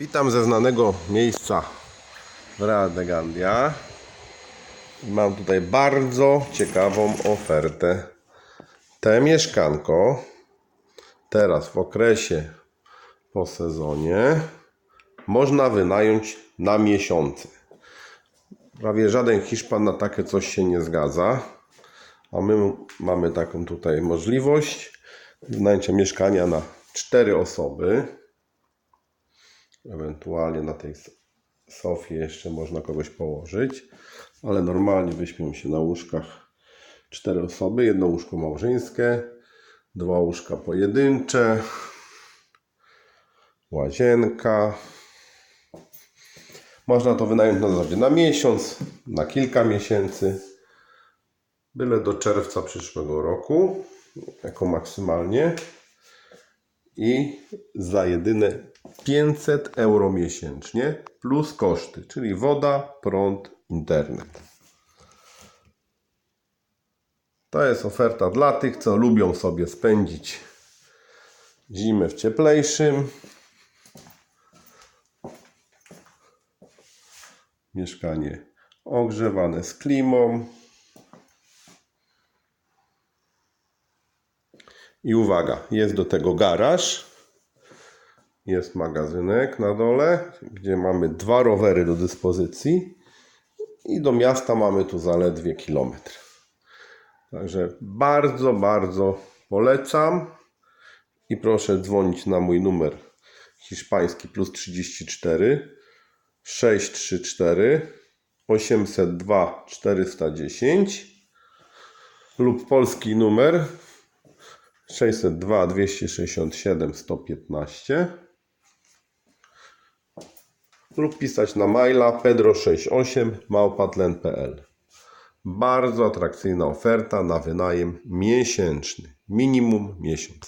Witam ze znanego miejsca Radegandia. Mam tutaj bardzo ciekawą ofertę. Te mieszkanko teraz w okresie po sezonie można wynająć na miesiące. Prawie żaden Hiszpan na takie coś się nie zgadza. A my mamy taką tutaj możliwość wynajęcia mieszkania na cztery osoby. Ewentualnie na tej sofie jeszcze można kogoś położyć, ale normalnie wyśpią się na łóżkach cztery osoby. Jedno łóżko małżeńskie, dwa łóżka pojedyncze, łazienka. Można to wynająć na zasadzie na miesiąc, na kilka miesięcy, byle do czerwca przyszłego roku, jako maksymalnie i za jedyne 500 euro miesięcznie plus koszty, czyli woda, prąd, internet. To jest oferta dla tych, co lubią sobie spędzić zimę w cieplejszym. Mieszkanie ogrzewane z klimą. I uwaga, jest do tego garaż. Jest magazynek na dole, gdzie mamy dwa rowery do dyspozycji. I do miasta mamy tu zaledwie kilometr. Także bardzo, bardzo polecam. I proszę dzwonić na mój numer hiszpański plus 34 634 802 410 lub polski numer 602 267 115 lub pisać na maila pedro68 małpatlen.pl Bardzo atrakcyjna oferta na wynajem miesięczny. Minimum miesiąc.